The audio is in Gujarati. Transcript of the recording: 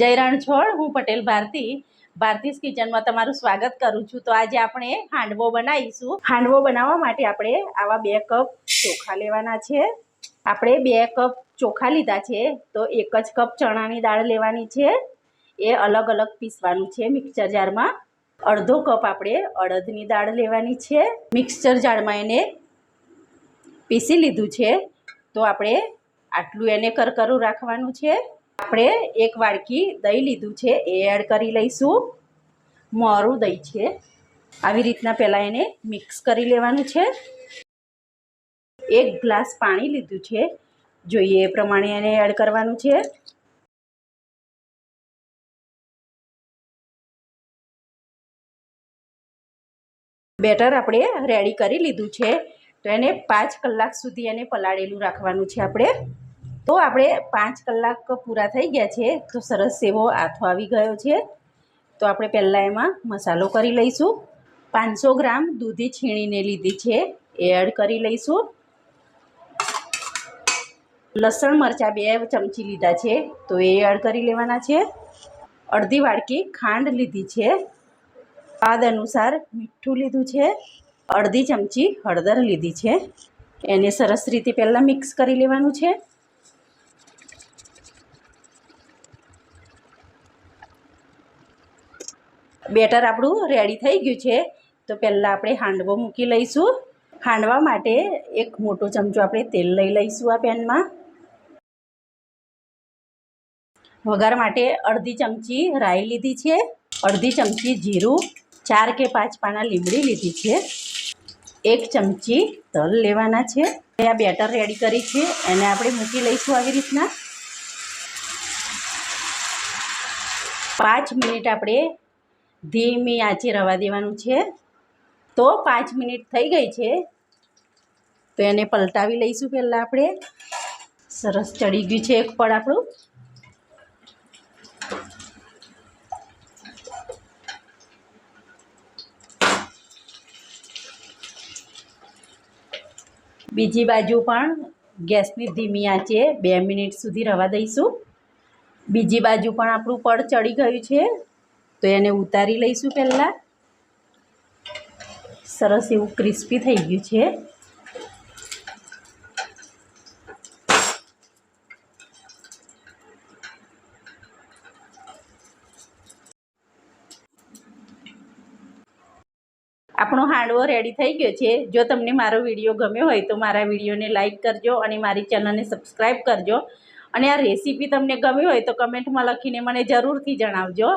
જય રણછોડ હું પટેલ ભારતી, ભારતીસ કિચનમાં તમારું સ્વાગત કરું છું. તો આજે આપણે હાંડવો બનાવીશું. હાંડવો બનાવવા માટે આપણે આવા બે કપ ચોખા લેવાના છે. આપણે બે કપ ચોખા લીધા છે, તો એક જ કપ ચણાની દાળ લેવાની છે. એ અલગ અલગ પીસવાનું છે મિક્સર જારમાં. અડધો કપ આપણે અડદની દાળ લેવાની છે. મિક્સર જારમાં એને પીસી લીધું છે. તો આપણે આટલું એને કરકરું રાખવાનું છે. આપણે એક વાડકી દહીં લીધું છે, એ એડ કરી લઈશું. મોરું દહીં છે. આવી રીતના પહેલાં એને મિક્સ કરી લેવાનું છે. એક ગ્લાસ પાણી લીધું છે. જોઈએ એ પ્રમાણે એને એડ કરવાનું છે. બેટર આપણે રેડી કરી લીધું છે. તો એને પાંચ કલાક સુધી એને પલાળેલું રાખવાનું છે આપણે. તો આપણે પાંચ કલાક પૂરા થઈ ગયા છે, તો સરસ એવો આથો આવી ગયો છે. તો આપણે પહેલાં એમાં મસાલો કરી લઈશું. પાંચસો ગ્રામ દૂધી છીણીને લીધી છે, એ એડ કરી લઈશું. લસણ મરચાં બે ચમચી લીધા છે, તો એ એડ કરી લેવાના છે. અડધી વાડકી ખાંડ લીધી છે. સ્વાદ અનુસાર મીઠું લીધું છે. અડધી ચમચી હળદર લીધી છે. એને સરસ રીતે પહેલાં મિક્સ કરી લેવાનું છે. બેટર આપણું રેડી થઈ ગયું છે. તો પહેલાં આપણે હાંડવો મૂકી લઈશું. હાંડવા માટે એક મોટો ચમચો આપણે તેલ લઈ લઈશું આ પેનમાં. વઘાર માટે અડધી ચમચી રાઈ લીધી છે. અડધી ચમચી જીરું, ચાર કે પાંચ પાના લીમડી લીધી છે. એક ચમચી તલ લેવાના છે. આ બેટર રેડી કરી છે. એને આપણે મૂકી લઈશું આવી રીતના. પાંચ મિનિટ આપણે ધીમી આંચે રવા દેવાનું છે. તો પાંચ મિનિટ થઈ ગઈ છે. તો એને પલટાવી લઈશું પહેલાં આપણે. સરસ ચડી ગયું છે એક પળ આપણું. બીજી બાજુ પણ ગેસની ધીમી આંચે બે મિનિટ સુધી રવા દઈશું. બીજી બાજુ પણ આપણું પડ ચડી ગયું છે. તો એને ઉતારી લઈશું પહેલાં. સરસ એવું ક્રિસ્પી થઈ ગયું છે. આપણો હાંડવો રેડી થઈ ગયો છે. જો તમને મારો વીડિયો ગમ્યો હોય તો મારા વિડીયોને લાઇક કરજો અને મારી ચેનલને સબસ્ક્રાઈબ કરજો. અને આ રેસીપી તમને ગમી હોય તો કમેન્ટમાં લખીને મને જરૂરથી જણાવજો.